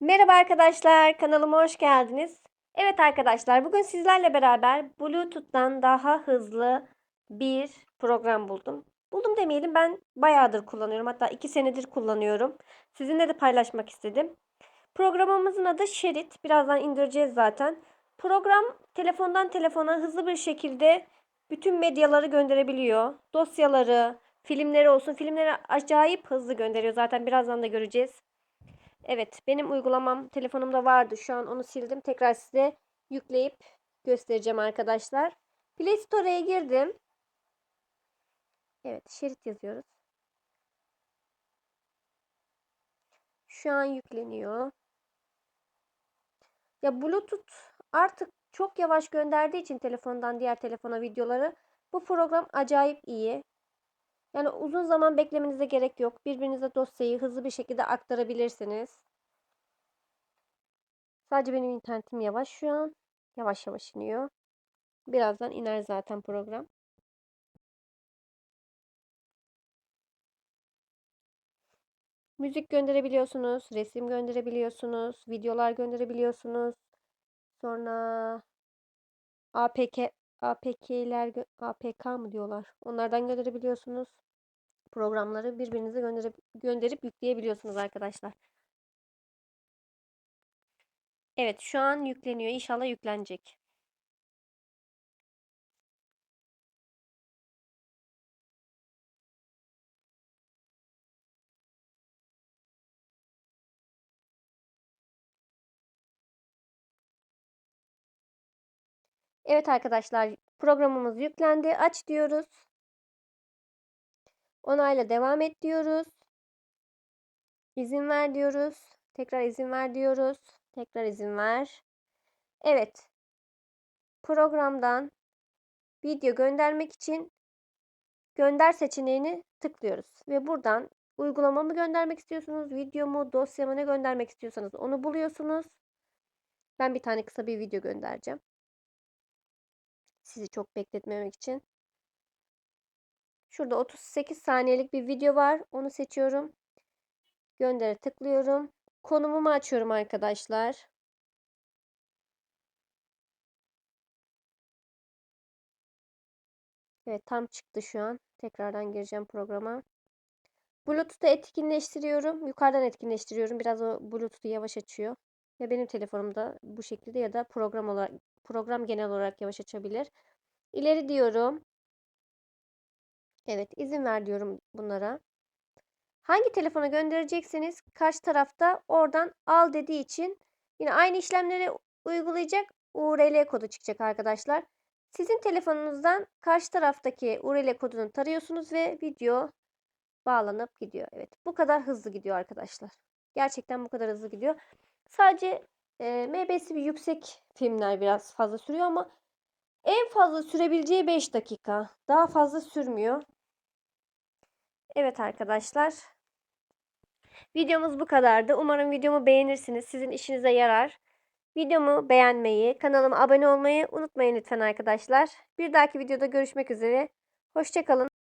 Merhaba arkadaşlar, kanalıma hoş geldiniz. Evet arkadaşlar, bugün sizlerle beraber Bluetooth'tan daha hızlı bir program buldum. Buldum demeyelim, ben bayağıdır kullanıyorum. Hatta 2 senedir kullanıyorum. Sizinle de paylaşmak istedim. Programımızın adı Şerit. Birazdan indireceğiz zaten. Program telefondan telefona hızlı bir şekilde bütün medyaları gönderebiliyor. Dosyaları, filmleri olsun. Filmleri acayip hızlı gönderiyor. Zaten birazdan da göreceğiz. Evet, benim uygulamam telefonumda vardı. Şu an onu sildim. Tekrar size yükleyip göstereceğim arkadaşlar. Play Store'ya girdim. Evet, şerit yazıyoruz. Şu an yükleniyor. Ya Bluetooth artık çok yavaş gönderdiği için telefondan diğer telefona videoları bu program acayip iyi. Yani uzun zaman beklemenize gerek yok. Birbirinize dosyayı hızlı bir şekilde aktarabilirsiniz. Sadece benim internetim yavaş şu an. Yavaş yavaş iniyor. Birazdan iner zaten program. Müzik gönderebiliyorsunuz, resim gönderebiliyorsunuz, videolar gönderebiliyorsunuz. Sonra APK APK'ler APK mı diyorlar? Onlardan gönderebiliyorsunuz. Programları birbirinize gönderip gönderip yükleyebiliyorsunuz arkadaşlar. Evet, şu an yükleniyor. İnşallah yüklenecek. Evet arkadaşlar, programımız yüklendi. Aç diyoruz. Onayla devam et diyoruz. İzin ver diyoruz. Tekrar izin ver diyoruz. Tekrar izin ver. Evet. Programdan video göndermek için gönder seçeneğini tıklıyoruz. Ve buradan uygulamamı göndermek istiyorsunuz, videomu, dosyamı ne göndermek istiyorsanız onu buluyorsunuz. Ben bir tane kısa bir video göndereceğim. Sizi çok bekletmemek için. Şurada 38 saniyelik bir video var. Onu seçiyorum. Göndere tıklıyorum. Konumumu açıyorum arkadaşlar. Evet tam çıktı şu an. Tekrardan gireceğim programa. Bluetooth'u etkinleştiriyorum. Yukarıdan etkinleştiriyorum. Biraz o Bluetooth'u yavaş açıyor. Ve benim telefonumda bu şekilde ya da program olarak program genel olarak yavaş açabilir. İleri diyorum. Evet izin ver diyorum bunlara. Hangi telefona gönderecekseniz karşı tarafta oradan al dediği için yine aynı işlemleri uygulayacak URL kodu çıkacak arkadaşlar. Sizin telefonunuzdan karşı taraftaki URL kodunu tarıyorsunuz ve video bağlanıp gidiyor. Evet bu kadar hızlı gidiyor arkadaşlar. Gerçekten bu kadar hızlı gidiyor. Sadece e, MB'si bir yüksek filmler biraz fazla sürüyor ama en fazla sürebileceği 5 dakika. Daha fazla sürmüyor. Evet arkadaşlar. Videomuz bu kadardı. Umarım videomu beğenirsiniz. Sizin işinize yarar. Videomu beğenmeyi, kanalıma abone olmayı unutmayın lütfen arkadaşlar. Bir dahaki videoda görüşmek üzere. Hoşçakalın.